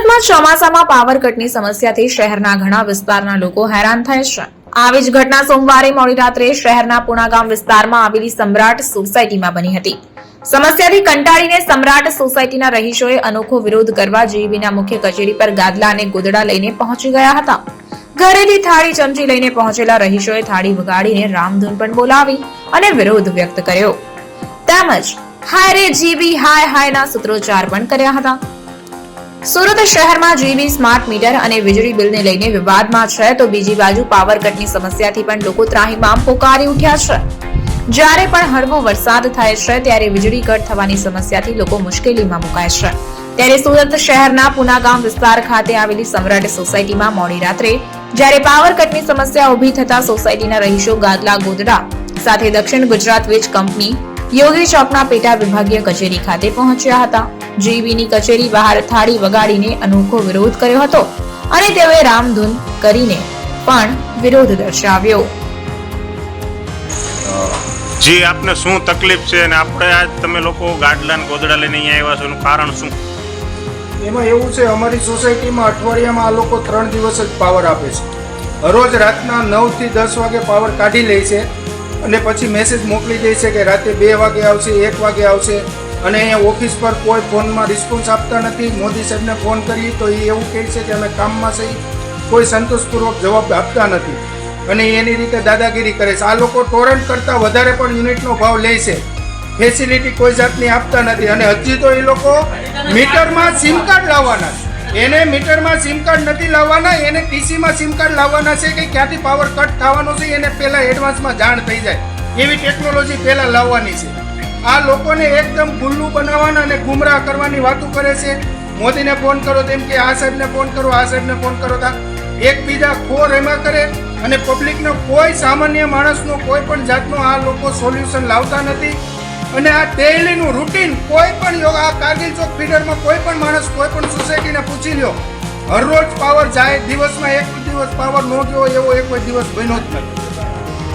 સુરતમાં ચોમાસામાં પાવર કટની સમસ્યાથી શહેરના ઘણા વિસ્તારના લોકો હેરાન થાય છે. આવી જ ઘટના સોમવારે મોડી રાત્રે શહેરના પુણાગામ વિસ્તારમાં આવેલી સમ્રાટ સોસાયટીમાં બની હતી. સમસ્યાથી કંટાળીને સમ્રાટ સોસાયટીના રહીશોએ અનોખો વિરોધ કરવા જીબીના મુખ્ય કચેરી પર ગાદલા અને ગોદડા લઈને પહોંચી ગયા હતા. ઘરેથી થાળી ચમચી લઈને પહોંચેલા રહીશોએ થાળી વગાડીને રામધૂન પણ બોલાવી અને વિરોધ વ્યક્ત કર્યો. તેમજ, હાય રે જીબી, હાય હાય ના સૂત્રોચ્ચાર પણ કર્યા હતા. સુરત શહેરમાં જીબી સ્માર્ટ મીટર અને વીજળી બિલને લઈને વિવાદમાં છે, તો બીજી બાજુ પાવર કટની સમસ્યાથી પણ લોકો ત્રાહીમામ પોકારી ઉઠ્યા છે. જ્યારે પણ હળવો વરસાદ થાય છે, ત્યારે વીજળી કટ થવાની સમસ્યાથી લોકો મુશ્કેલીમાં મુકાય છે. ત્યારે સુરત શહેરના પુનાગામ વિસ્તાર ખાતે આવેલી સમ્રાટ સોસાયટીમાં મોડી રાત્રે, જ્યારે પાવર કટની સમસ્યા ઊભી થતા સોસાયટીના રહીશો ગાદલા ગોદડા, સાથે દક્ષિણ ગુજરાત વીજ કંપની યોગી ચોકના પેટા વિભાગીય કચેરી ખાતે પહોંચ્યા હતા. જીબીની કચેરી બહાર થાળી વગાડીને અનોખો વિરોધ કર્યો હતો અને તેઓએ રામધૂન કરીને પણ વિરોધ દર્શાવ્યો. જી આપને શું તકલીફ છે અને આપણે આજ તમે લોકો ગાડલા ને ગોદડા લઈને અહીંયા આવ્યા છો એનું કારણ શું? એમાં એવું છે અમારી સોસાયટીમાં અઠવાડિયામાં આ લોકો ત્રણ દિવસ જ પાવર આપે છે. રોજ રાતના નવથી દસ વાગે પાવર કાઢી લે છે અને પછી મેસેજ મોકલી દે છે કે રાતે બે વાગે આવશે એક વાગે આવશે. અને અહીંયા ઓફિસ પર કોઈ ફોનમાં રિસ્પોન્સ આપતા નથી. મોદી સાહેબને ફોન કરીએ તો એ એવું કહે છે કે અમે કામમાં સહી કોઈ સંતોષપૂર્વક જવાબ આપતા નથી. અને એની રીતે દાદાગીરી કરે છે. આ લોકો ટોરન્ટ કરતાં વધારે પણ યુનિટનો ભાવ લે છે. ફેસિલિટી કોઈ જાતની આપતા નથી. અને હજી તો એ લોકો મીટરમાં સિમ કાર્ડ લાવવાના છે. એને મીટરમાં સિમ કાર્ડ નથી લાવવાના. એને ટીસીમાં સિમ કાર્ડ લાવવાના છે કે ક્યાંથી પાવર કટ થવાનો છે, એને પહેલાં એડવાન્સમાં જાણ થઈ જાય. એવી ટેકનોલોજી પહેલાં લાવવાની છે. આ લોકોને એકદમ ગુલ્લુ બનાવવાના અને ગુમરાહ કરવાની વાતો કરે છે. મોદીને ફોન કરો તેમ કે આ સાહેબને ફોન કરો, આ સાહેબને ફોન કરો. તા એકબીજા ખોર એમાં કરે અને પબ્લિકનો કોઈ સામાન્ય માણસનો કોઈ પણ જાતનો આ લોકો સોલ્યુશન લાવતા નથી. અને આ ડેઇલીનું રૂટીન કોઈ પણ યોગ, આ કારગિલ ચોક ફીડરમાં કોઈ પણ માણસ કોઈ પણ સોસાયટીને પૂછી લ્યો. હરરોજ પાવર જાય, દિવસમાં એક દિવસ પાવર ન ગયો, એવો એક દિવસ બન્યો જ નથી.